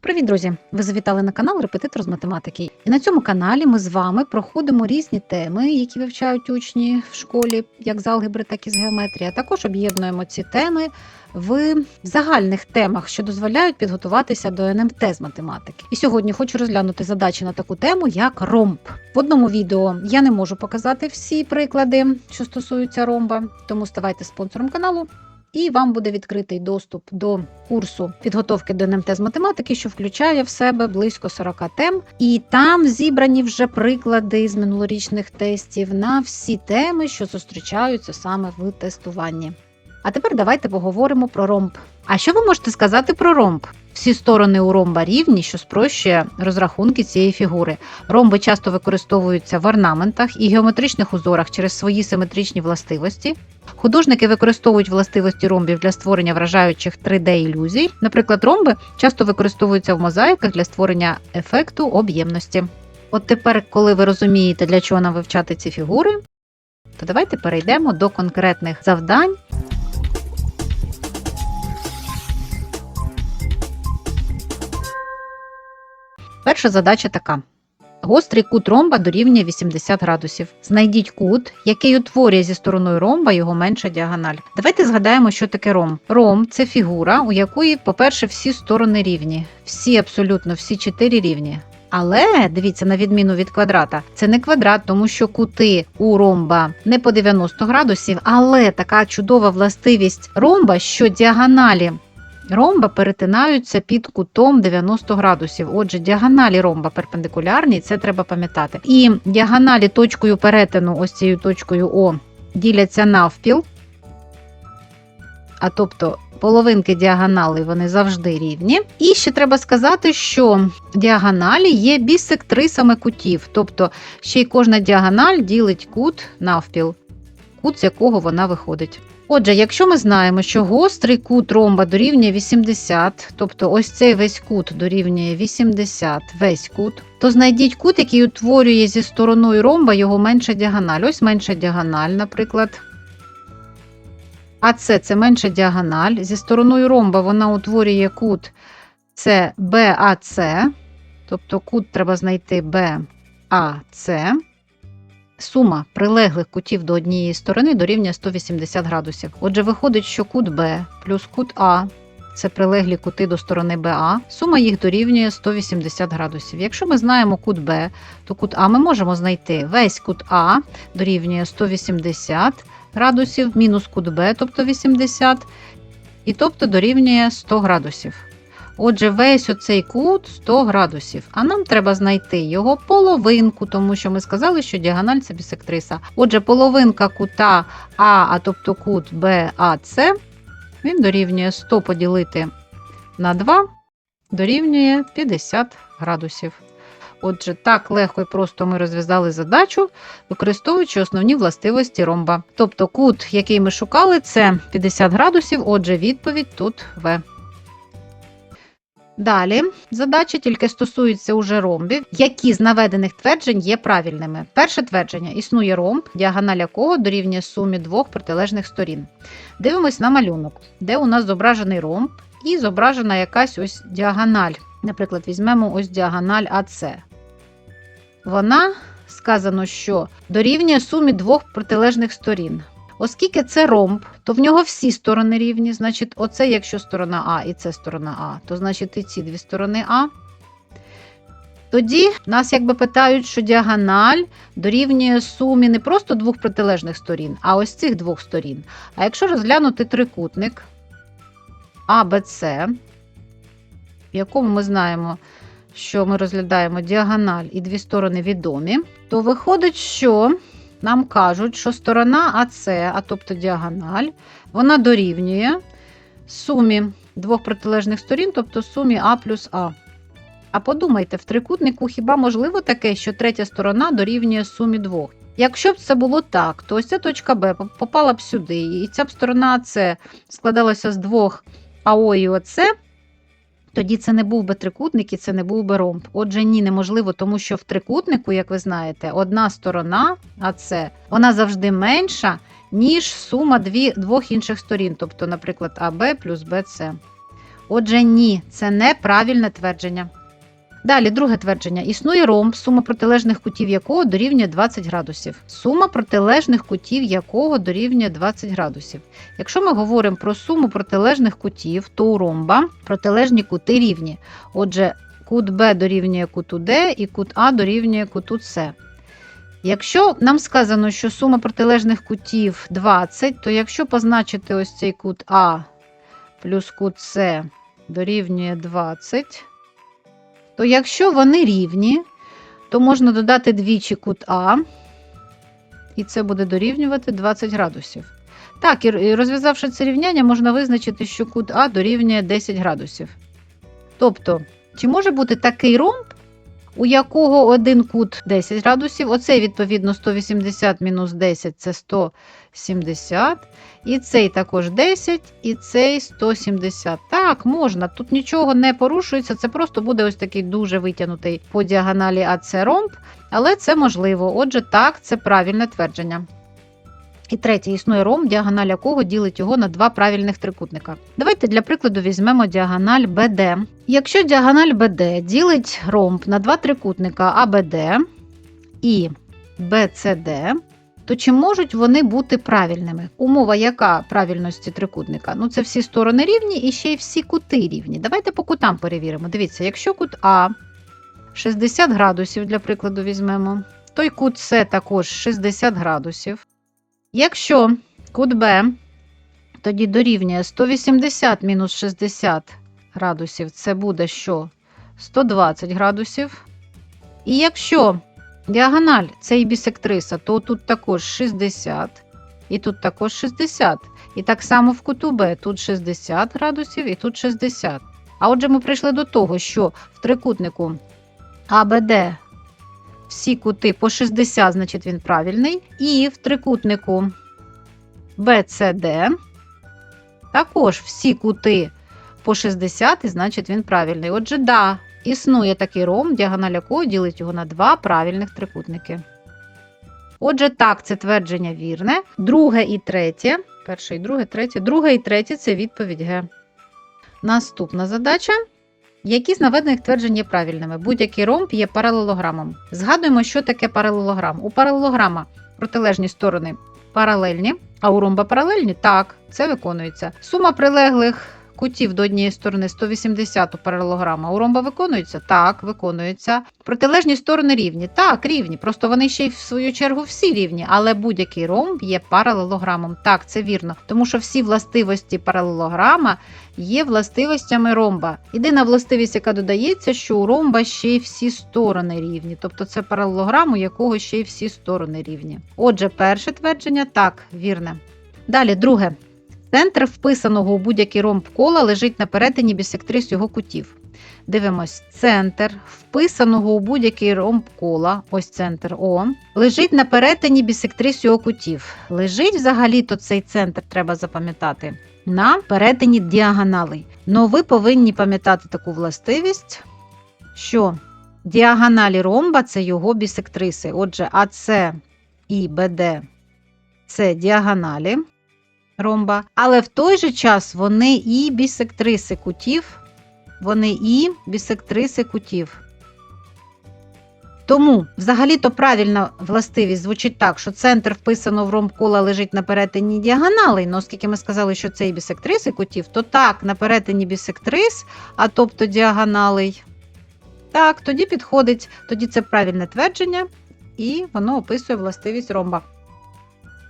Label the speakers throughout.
Speaker 1: Привіт, друзі! Ви завітали на канал Репетитор з математики. І на цьому каналі ми з вами проходимо різні теми, які вивчають учні в школі, як з алгебри, так і з геометрії. А також об'єднуємо ці теми в загальних темах, що дозволяють підготуватися до НМТ з математики. І сьогодні хочу розглянути задачі на таку тему, як ромб. В одному відео я не можу показати всі приклади, що стосуються ромба, тому ставайте спонсором каналу. І вам буде відкритий доступ до курсу підготовки до НМТ з математики, що включає в себе близько 40 тем. І там зібрані вже приклади з минулорічних тестів на всі теми, що зустрічаються саме в тестуванні. А тепер давайте поговоримо про ромб. А що ви можете сказати про ромб? Всі сторони у ромба рівні, що спрощує розрахунки цієї фігури. Ромби часто використовуються в орнаментах і геометричних узорах через свої симетричні властивості. Художники використовують властивості ромбів для створення вражаючих 3D-ілюзій. Наприклад, ромби часто використовуються в мозаїках для створення ефекту об'ємності. От тепер, коли ви розумієте, для чого нам вивчати ці фігури, то давайте перейдемо до конкретних завдань. Перша задача така. Гострий кут ромба дорівнює 80 градусів. Знайдіть кут, який утворює зі стороною ромба його менша діагональ. Давайте згадаємо, що таке ромб. Ромб це фігура, у якої, по-перше, всі сторони рівні. Всі абсолютно всі чотири рівні. Але дивіться, на відміну від квадрата, це не квадрат, тому що кути у ромба не по 90 градусів, але така чудова властивість ромба, що діагоналі ромба перетинаються під кутом 90 градусів. Отже, діагоналі ромба перпендикулярні, це треба пам'ятати. І діагоналі точкою перетину, ось цією точкою О, діляться навпіл. А тобто половинки діагонали вони завжди рівні. І ще треба сказати, що діагоналі є бісектрисами кутів, тобто ще й кожна діагональ ділить кут навпіл, кут з якого вона виходить. Отже, якщо ми знаємо, що гострий кут ромба дорівнює 80, тобто ось цей весь кут дорівнює 80, весь кут, то знайдіть кут, який утворює зі стороною ромба його менша діагональ. Ось менша діагональ, наприклад. АС це менша діагональ. Зі стороною ромба вона утворює кут це БАЦ, тобто кут треба знайти БАЦ. Сума прилеглих кутів до однієї сторони дорівнює 180 градусів. Отже, виходить, що кут Б плюс кут А це прилеглі кути до сторони БА. Сума їх дорівнює 180 градусів. Якщо ми знаємо кут Б, то кут А ми можемо знайти весь кут А дорівнює 180 градусів, мінус кут Б, тобто 80, і тобто дорівнює 100 градусів. Отже, весь оцей кут 100 градусів. А нам треба знайти його половинку, тому що ми сказали, що діагональ це бісектриса. Отже, половинка кута А, а тобто кут БАЦ, він дорівнює 100 поділити на 2, дорівнює 50 градусів. Отже, так легко і просто ми розв'язали задачу, використовуючи основні властивості ромба. Тобто кут, який ми шукали, це 50 градусів, отже, відповідь тут В. Далі задача тільки стосується уже ромбів, які з наведених тверджень є правильними. Перше твердження існує ромб, діагональ якого дорівнює сумі двох протилежних сторін. Дивимось на малюнок, де у нас зображений ромб і зображена якась ось діагональ. Наприклад, візьмемо ось діагональ АС. Вона сказано, що дорівнює сумі двох протилежних сторін. Оскільки це ромб, то в нього всі сторони рівні. Значить, оце, якщо сторона А і це сторона А, то значить і ці дві сторони А. Тоді нас якби питають, що діагональ дорівнює сумі не просто двох протилежних сторін, а ось цих двох сторін. А якщо розглянути трикутник АБЦ, в якому ми знаємо, що ми розглядаємо діагональ і дві сторони відомі, то виходить, що нам кажуть, що сторона АС, а тобто діагональ, вона дорівнює сумі двох протилежних сторін, тобто сумі А плюс А. А подумайте, в трикутнику хіба можливо таке, що третя сторона дорівнює сумі двох? Якщо б це було так, то ось ця точка Б попала б сюди, і ця б сторона С складалася з двох АО і ОЦ, тоді це не був би трикутник і це не був би ромб. Отже, ні, неможливо, тому що в трикутнику, як ви знаєте, одна сторона, а це вона завжди менша, ніж сума дві, двох інших сторін, тобто, наприклад, АБ плюс БЦ. Отже, ні, це неправильне твердження. Далі, друге твердження. Існує ромб, сума протилежних кутів якого дорівнює 20 градусів. Сума протилежних кутів якого дорівнює 20 градусів. Якщо ми говоримо про суму протилежних кутів, то у ромба протилежні кути рівні. Отже, кут Б дорівнює куту Д і кут А дорівнює куту С. Якщо нам сказано, що сума протилежних кутів 20, то якщо позначити ось цей кут А плюс кут С дорівнює 20, то якщо вони рівні, то можна додати двічі кут А, і це буде дорівнювати 20 градусів. Так, і розв'язавши це рівняння, можна визначити, що кут А дорівнює 10 градусів. Тобто, чи може бути такий ромб, у якого один кут 10 градусів, оцей, відповідно, 180 мінус 10 це 170, і цей також 10, і цей 170. Так, можна. Тут нічого не порушується, це просто буде ось такий дуже витягнутий по діагоналі АЦ ромб, але це можливо. Отже, так, це правильне твердження. І третє, існує ромб, діагональ якого ділить його на два правильних трикутника. Давайте для прикладу візьмемо діагональ BD. Якщо діагональ BD ділить ромб на два трикутника ABD і BCD, то чи можуть вони бути правильними? Умова яка правильності трикутника? Ну, це всі сторони рівні і ще й всі кути рівні. Давайте по кутам перевіримо. Дивіться, якщо кут А 60 градусів, для прикладу, візьмемо, то й кут С також 60 градусів. Якщо кут Б тоді дорівнює 180 мінус 60 градусів, це буде що? 120 градусів. І якщо діагональ це і бісектриса, то тут також 60, і тут також 60. І так само в куту Б тут 60 градусів і тут 60. А отже, ми прийшли до того, що в трикутнику АБД всі кути по 60, значить він правильний. І в трикутнику BCD також всі кути по 60, і значить він правильний. Отже, да, існує такий ром, діагональ якого ділить його на два правильних трикутники. Отже, так, це твердження вірне. Друге і третє. Перше і друге, третє. Друге і третє це відповідь Г. Наступна задача. Які з наведених тверджень є правильними? Будь-який ромб є паралелограмом. Згадуємо, що таке паралелограм. У паралелограма протилежні сторони паралельні, а у ромба паралельні так, це виконується. Сума прилеглих кутів до однієї сторони 180 у паралелограма. У ромба виконується? Так, виконується. Протилежні сторони рівні. Так, рівні. Просто вони ще й в свою чергу всі рівні, але будь-який ромб є паралелограмом. Так, це вірно. Тому що всі властивості паралелограма є властивостями ромба. Єдина властивість, яка додається, що у ромба ще й всі сторони рівні. Тобто це паралелограм, у якого ще й всі сторони рівні. Отже, перше твердження так, вірне. Далі, друге. Центр вписаного у будь-який ромб кола лежить на перетині бісектрис його кутів. Дивимось, центр вписаного у будь-який ромб кола, ось центр О, лежить на перетині бісектрис його кутів. Лежить взагалі-то цей центр, треба запам'ятати, на перетині діагоналей. Но ви повинні пам'ятати таку властивість, що діагоналі ромба це його бісектриси. Отже, АС і БД це діагоналі ромба, але в той же час вони і бісектриси кутів, вони і бісектриси кутів. Тому, взагалі-то правильна властивість звучить так, що центр вписано в ромб кола лежить на перетині діагоналей, але оскільки ми сказали, що це і бісектриси кутів, то так, на перетині бісектрис, а тобто діагоналей, так, тоді підходить, тоді це правильне твердження, і воно описує властивість ромба.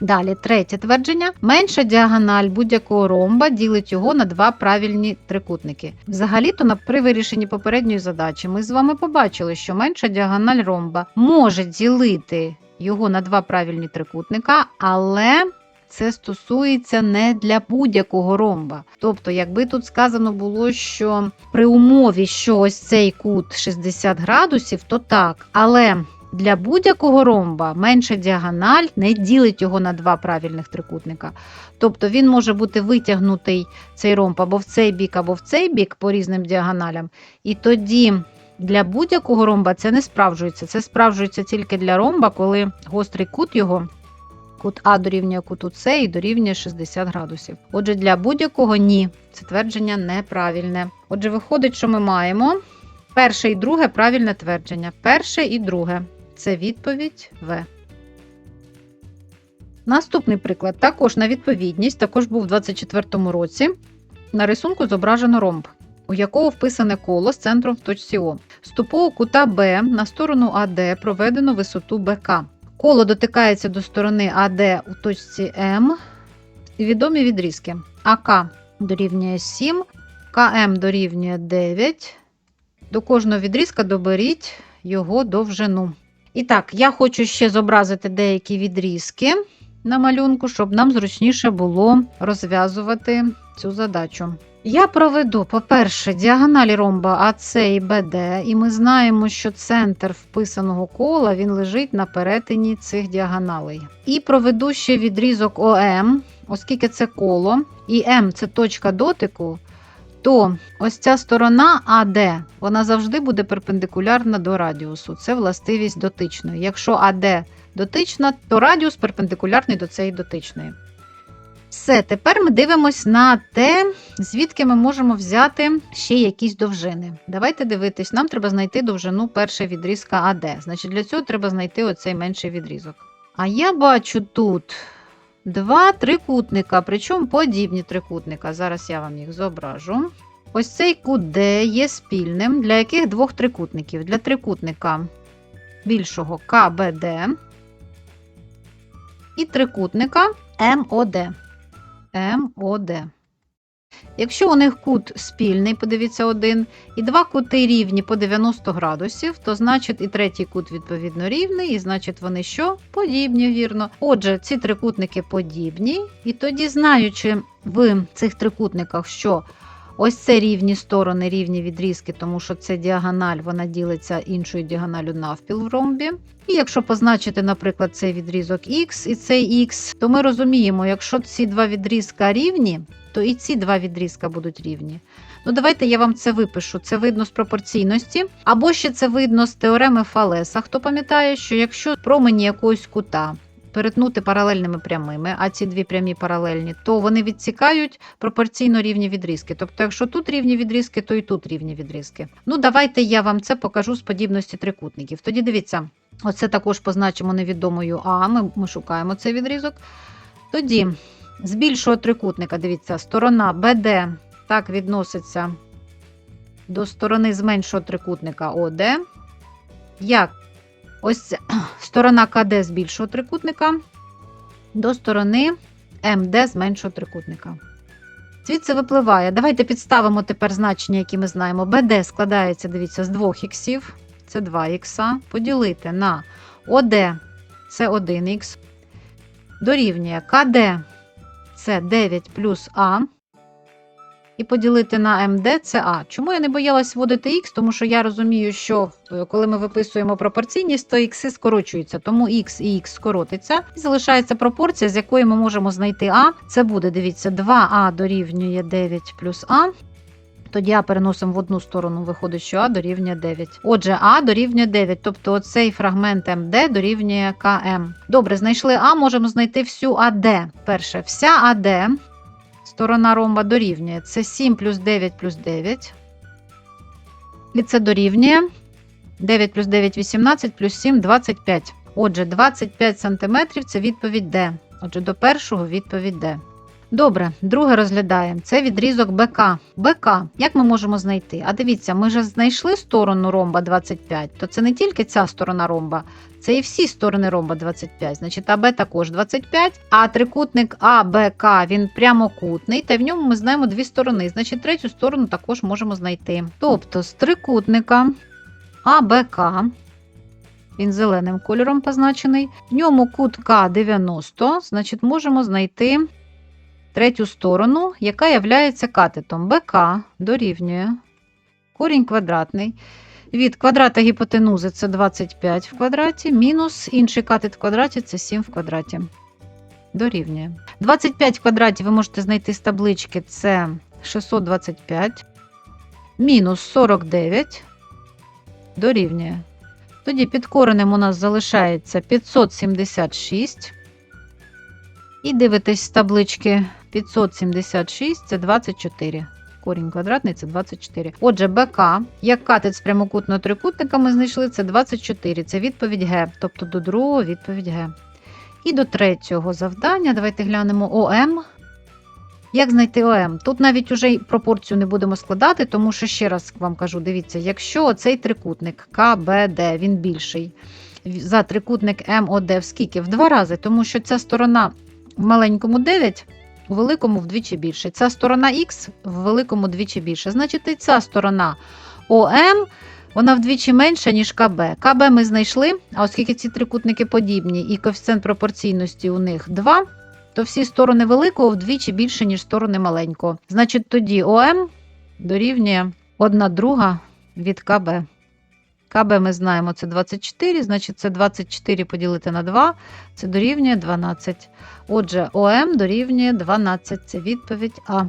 Speaker 1: Далі, третє твердження. Менша діагональ будь-якого ромба ділить його на два правильні трикутники. Взагалі-то при вирішенні попередньої задачі ми з вами побачили, що менша діагональ ромба може ділити його на два правильні трикутника, але це стосується не для будь-якого ромба. Тобто, якби тут сказано було, що при умові, що ось цей кут 60 градусів, то так. Але для будь-якого ромба менша діагональ не ділить його на два правильних трикутника. Тобто він може бути витягнутий цей ромб або в цей бік, або в цей бік по різним діагоналям. І тоді для будь-якого ромба це не справджується. Це справджується тільки для ромба, коли гострий кут його кут А дорівнює куту С і дорівнює 60 градусів. Отже, для будь-якого ні. Це твердження неправильне. Отже, виходить, що ми маємо перше і друге правильне твердження. Перше і друге це відповідь В. Наступний приклад також на відповідність, також був у 24 році. На рисунку зображено ромб, у якого вписане коло з центром в точці О. З тупого кута Б на сторону АД проведено висоту БК. Коло дотикається до сторони АД у точці М. Відомі відрізки. АК дорівнює 7, КМ дорівнює 9. До кожного відрізка доберіть його довжину. І так, я хочу ще зобразити деякі відрізки на малюнку, щоб нам зручніше було розв'язувати цю задачу. Я проведу, по-перше, діагоналі ромба АС і БД, і ми знаємо, що центр вписаного кола він лежить на перетині цих діагоналей. І проведу ще відрізок ОМ, оскільки це коло, і М це точка дотику, то ось ця сторона АД, вона завжди буде перпендикулярна до радіусу. Це властивість дотичної. Якщо АД дотична, то радіус перпендикулярний до цієї дотичної. Все, тепер ми дивимось на те, звідки ми можемо взяти ще якісь довжини. Давайте дивитись, нам треба знайти довжину першої відрізка АД. Значить, для цього треба знайти оцей менший відрізок. А я бачу тут два трикутника, причому подібні трикутника. Зараз я вам їх зображу. Ось цей кут D є спільним для яких двох трикутників? Для трикутника більшого КБД і трикутника МОД. МОД. Якщо у них кут спільний, подивіться один, і два кути рівні по 90 градусів, то значить і третій кут відповідно рівний, і значить вони що? Подібні, вірно. Отже, ці трикутники подібні, і тоді, знаючи в цих трикутниках, що ось це рівні сторони, рівні відрізки, тому що це діагональ, вона ділиться іншою діагоналю навпіл в ромбі. І якщо позначити, наприклад, цей відрізок X і цей X, то ми розуміємо, якщо ці два відрізка рівні, то і ці два відрізка будуть рівні. Ну, давайте я вам це випишу. Це видно з пропорційності, або ще це видно з теореми Фалеса. Хто пам'ятає, що якщо промені якогось кута перетнути паралельними прямими, а ці дві прямі паралельні, то вони відсікають пропорційно рівні відрізки. Тобто, якщо тут рівні відрізки, то і тут рівні відрізки. Ну, давайте я вам це покажу з подібності трикутників. Тоді дивіться, оце також позначимо невідомою А. Ми, ми шукаємо цей відрізок. Тоді з більшого трикутника, дивіться, сторона БД так відноситься до сторони з меншого трикутника ОД. Як ось сторона КД з більшого трикутника до сторони МД з меншого трикутника. Звідси випливає. Давайте підставимо тепер значення, які ми знаємо. БД складається, дивіться, з двох іксів, це 2 х, поділити на ОД це 1х, дорівнює КД це 9 плюс А. І поділити на МД це А. Чому я не боялась вводити Х? Тому що я розумію, що е, коли ми виписуємо пропорційність, то ікси скорочуються. Тому Х і Х скоротиться. І залишається пропорція, з якої ми можемо знайти А. Це буде, дивіться, 2А дорівнює 9 плюс А. Тоді А переносимо в одну сторону, виходить, що А дорівнює 9. Отже, А дорівнює 9, тобто оцей фрагмент МД дорівнює КМ. Добре, знайшли А, можемо знайти всю АД. Перше, вся АД, сторона ромба дорівнює. Це 7 плюс 9 плюс 9. І це дорівнює 9 плюс 9 18 плюс 7 25. Отже, 25 см це відповідь Д. Отже, до першого відповідь Д. Добре, друге розглядаємо. Це відрізок БК. БК, як ми можемо знайти? А дивіться, ми вже знайшли сторону ромба 25, то це не тільки ця сторона ромба, це і всі сторони ромба 25. Значить, АБ також 25, а трикутник АБК він прямокутний, та в ньому ми знаємо дві сторони. Значить, третю сторону також можемо знайти. Тобто з трикутника АБК. Він зеленим кольором позначений. В ньому кут К 90, значить, можемо знайти третю сторону, яка є катетом БК дорівнює корінь квадратний. Від квадрата гіпотенузи це 25 в квадраті, мінус інший катет в квадраті це 7 в квадраті. Дорівнює. 25 в квадраті ви можете знайти з таблички це 625. Мінус 49 дорівнює. Тоді під коренем у нас залишається 576. І дивитесь з таблички 576 це 24. Корінь квадратний це 24. Отже, БК, як катет з прямокутного трикутника ми знайшли, це 24. Це відповідь Г. Тобто до другого відповідь Г. І до третього завдання. Давайте глянемо ОМ. Як знайти ОМ? Тут навіть уже пропорцію не будемо складати, тому що ще раз вам кажу: дивіться, якщо цей трикутник КБД, він більший за трикутник МОД в скільки? В два рази, тому що ця сторона в маленькому 9, у великому вдвічі більше. Ця сторона Х в великому вдвічі більше. Значить, і ця сторона ОМ. Вона вдвічі менша, ніж КБ. КБ ми знайшли, а оскільки ці трикутники подібні і коефіцієнт пропорційності у них 2, то всі сторони великого вдвічі більше, ніж сторони маленького. Значить, тоді ОМ дорівнює 1 друга від КБ. КБ ми знаємо, це 24, значить це 24 поділити на 2, це дорівнює 12. Отже, ОМ дорівнює 12. Це відповідь А.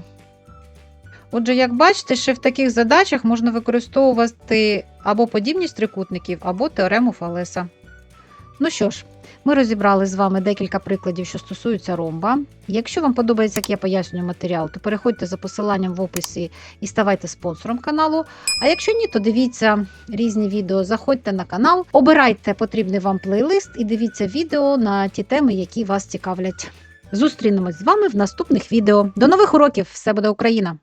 Speaker 1: Отже, як бачите, ще в таких задачах можна використовувати або подібність трикутників, або теорему Фалеса. Ну що ж, ми розібрали з вами декілька прикладів, що стосуються ромба. Якщо вам подобається, як я пояснюю матеріал, то переходьте за посиланням в описі і ставайте спонсором каналу. А якщо ні, то дивіться різні відео, заходьте на канал, обирайте потрібний вам плейлист і дивіться відео на ті теми, які вас цікавлять. Зустрінемось з вами в наступних відео. До нових уроків! Все буде Україна!